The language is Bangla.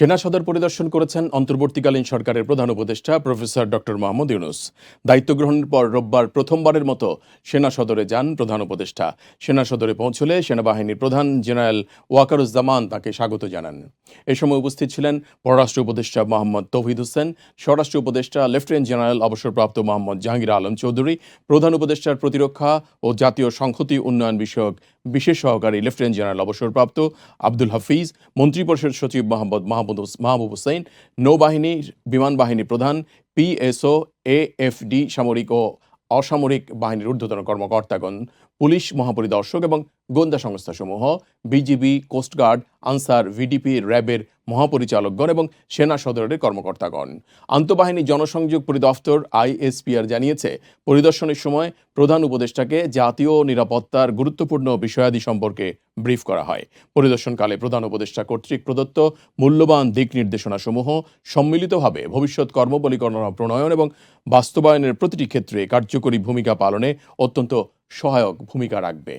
সেনা সদর পরিদর্শন করেছেন অন্তর্বর্তীকালীন সরকারের প্রধান উপদেষ্টা প্রফেসর ডক্টর মোহাম্মদ ইউনুস। দায়িত্ব গ্রহণের পর রোববার প্রথমবারের মতো সেনা সদরে যান প্রধান উপদেষ্টা। সেনা সদরে পৌঁছলে সেনাবাহিনীর প্রধান জেনারেল ওয়াকারুজ্জামান তাকে স্বাগত জানান। এ সময় উপস্থিত ছিলেন পররাষ্ট্র উপদেষ্টা মোহাম্মদ তৌহিদ হোসেন, স্বরাষ্ট্র উপদেষ্টা লেফটেন্যান্ট জেনারেল অবসরপ্রাপ্ত মোহাম্মদ জাহাঙ্গীর আলম চৌধুরী, প্রধান উপদেষ্টার প্রতিরক্ষা ও জাতীয় সংহতি উন্নয়ন বিষয়ক বিশেষ সহকারী লেফটেন্যান্ট জেনারেল অবসরপ্রাপ্ত আব্দুল হাফিজ মন্ত্রিপরিষদ সচিব মোহাম্মদ মাহমুদ মাহবুব হোসেন নৌবাহিনী, বিমান বাহিনী প্রধান পিএসও এএফডি সামরিক ও অসামরিক বাহিনীর ঊর্ধ্বতন কর্মকর্তাগণ, পুলিশ মহাপরিদর্শক এবং গোয়েন্দা সংস্থাসমূহ, BGB coast guard Ansar, VDP, র্যাবের মহাপরিচালকগণ এবং সেনা সদরের কর্মকর্তাগণ। আন্তঃবাহিনী জনসংযোগ পরিদপ্তর আইএসপিআর জানিয়েছে, পরিদর্শনের সময় প্রধান উপদেষ্টাকে জাতীয় নিরাপত্তার গুরুত্বপূর্ণ বিষয়াদি সম্পর্কে ব্রিফ করা হয়। পরিদর্শনকালে প্রধান উপদেষ্টা কর্তৃক প্রদত্ত মূল্যবান দিক নির্দেশনাসমূহ সম্মিলিতভাবে ভবিষ্যৎ কর্মপরিকল্পনা প্রণয়ন এবং বাস্তবায়নের প্রতিটি ক্ষেত্রে কার্যকরী ভূমিকা পালনে অত্যন্ত সহায়ক ভূমিকা রাখবে।